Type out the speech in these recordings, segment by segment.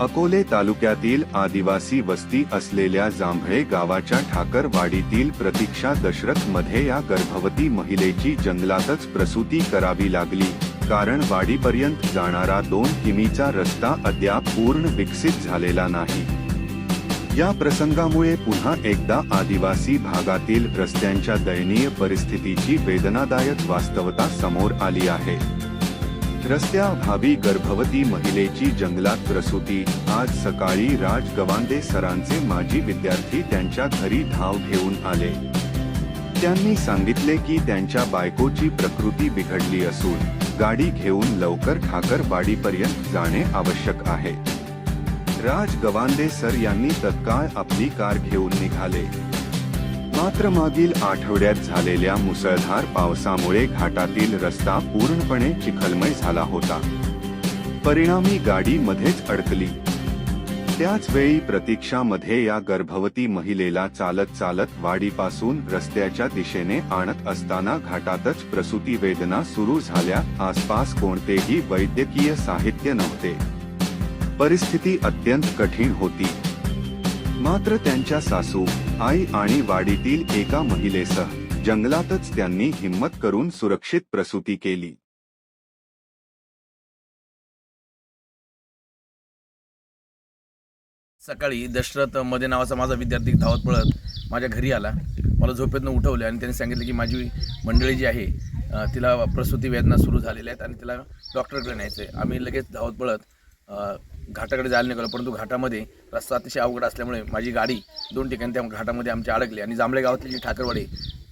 अकोले तालुक्यातील आदिवासी वस्ती असलेल्या जांभळे गावाच्या ठाकरवाडीतील प्रतीक्षा दशरथमध्ये या गर्भवती महिलेची जंगलातच प्रसूती करावी लागली. कारण वाडीपर्यंत जाणारा दोन किमीचा रस्ता अद्याप पूर्ण विकसित झालेला नाही. या प्रसंगामुळे पुन्हा एकदा आदिवासी भागातील रस्त्यांच्या दयनीय परिस्थितीची वेदनादायक वास्तवता समोर आली आहे. रस्त्याअभावी गर्भवती महिलेची जंगलात प्रसूती. आज सकाळी राज गवांदे सरांचे माजी विद्यार्थी त्यांच्या घरी धाव घेऊन आले. त्यांनी सांगितले की त्यांच्या बायकोची प्रकृती बिघडली असून गाडी घेऊन लवकर ठाकरवाडीपर्यंत जाणे आवश्यक आहे. राज गवांदे सर यांनी तत्काळ आपली कार घेऊन निघाले. मात्र मागील आठवड्यात झालेल्या मुसळधार पावसामुळे घाटातील रस्ता पूर्णपणे चिखलमय झाला होता. परिणामी गाडी मध्येच अडकली. त्याचवेळी प्रतीक्षामध्ये या गर्भवती महिलेला चालत चालत वाडीपासून रस्त्याच्या दिशेने आणत असताना घाटातच प्रसूती वेदना सुरू झाल्या. आसपास कोणतेही वैद्यकीय साहित्य नव्हते. परिस्थिती अत्यंत कठीण होती. मात्र त्यांच्या सासू आई आणि वाडीतील एका महिलेसह जंगलातच त्यांनी हिम्मत करून सुरक्षित प्रसूती केली. सकाळी दशरथमध्ये नावाचा माझा विद्यार्थी धावत पळत माझ्या घरी आला. मला झोपेतनं उठवलं आणि त्यांनी सांगितलं की माझी मंडळी जी आहे तिला प्रसूती वेदना सुरू झालेल्या आहेत आणि तिला डॉक्टरकडे न्यायचं आहे आम्ही लगेच धावत पळत घाटाकडे जायला निघालो परंतु घाटामध्ये रस्ता अतिशय अवघड असल्यामुळे माझी गाडी दोन ठिकाणी त्या घाटामध्ये आमची अडकली. आणि जांभळे गावातली जी ठाकरवाडी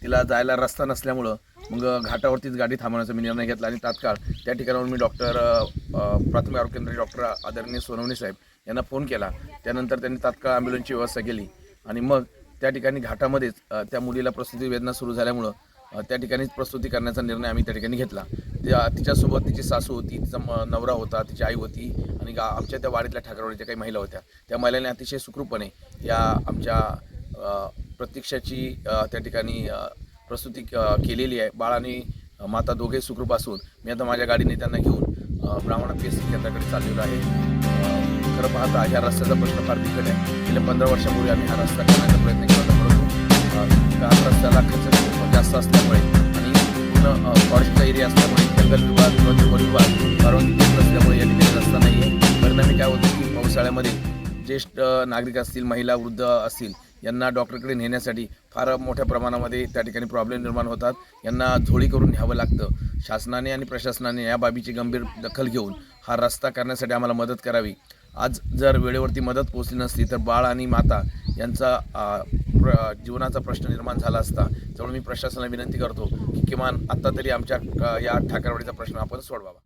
तिला जायला रस्ता नसल्यामुळं मग घाटावरतीच गाडी थांबवण्याचा मी निर्णय घेतला. आणि तात्काळ त्या ठिकाणावर मी डॉक्टर प्राथमिक आरोग्य केंद्राचे डॉक्टर आदरणीय सोनवणे साहेब यांना फोन केला. त्यानंतर त्यांनी तात्काळ ॲम्ब्युलन्सची व्यवस्था केली. आणि मग त्या ठिकाणी घाटामध्येच त्या मुलीला प्रसूती वेदना सुरू झाल्यामुळं त्या ठिकाणीच प्रस्तुती करण्याचा निर्णय आम्ही त्या ठिकाणी घेतला. त्या तिच्यासोबत तिची सासू होती तिचा म- नवरा होता तिची आई होती आणि गा आमच्या त्या वाडीतल्या ठाकरवाडीच्या काही महिला होत्या. त्या महिलांनी अतिशय सुखरूपपणे या आमच्या प्रत्यक्षाची प्रतीक्षाची त्या ठिकाणी प्रस्तुती केलेली आहे. बाळ आणि माता दोघे सुखरूप असून मी आता माझ्या गाडीने त्यांना घेऊन अ, ब्राह्मण पी एस सी केंद्राकडे चाललेलो आहे. खरं पाहता ह्या रस्त्याचा प्रश्न फार बिकट आहे. गेल्या पंधरा वर्षापूर्वी आम्ही हा रस्ता करण्याचा प्रयत्न केला होता रस्त्याला खर्च खूप म्हणजे जास्त असल्यामुळे आणि पूर्ण फॉरेस्टचा एरिया असल्यामुळे जंगल विभाग किंवा विभाग परवानगी देत नसल्यामुळे या ठिकाणी रस्ता नाही. आहे परिणामी काय होतं की पावसाळ्यामध्ये ज्येष्ठ नागरिक असतील महिला वृद्ध असतील यांना डॉक्टरकडे नेण्यासाठी फार मोठ्या प्रमाणामध्ये त्या ठिकाणी प्रॉब्लेम निर्माण होतात. यांना झोळी करून न्यावं लागतं. शासनाने आणि प्रशासनाने या बाबीची गंभीर दखल घेऊन हा रस्ता करण्यासाठी आम्हाला मदत करावी. आज जर वेळेवरती मदत पोहोचली नसती तर बाळ आणि माता यांचा प्र जीवनाचा प्रश्न निर्माण झाला असता. त्यामुळे मी प्रशासनाला विनंती करतो की किमान आत्ता तरी आमच्या या ठाकरवाडीचा प्रश्न आपण सोडवावा.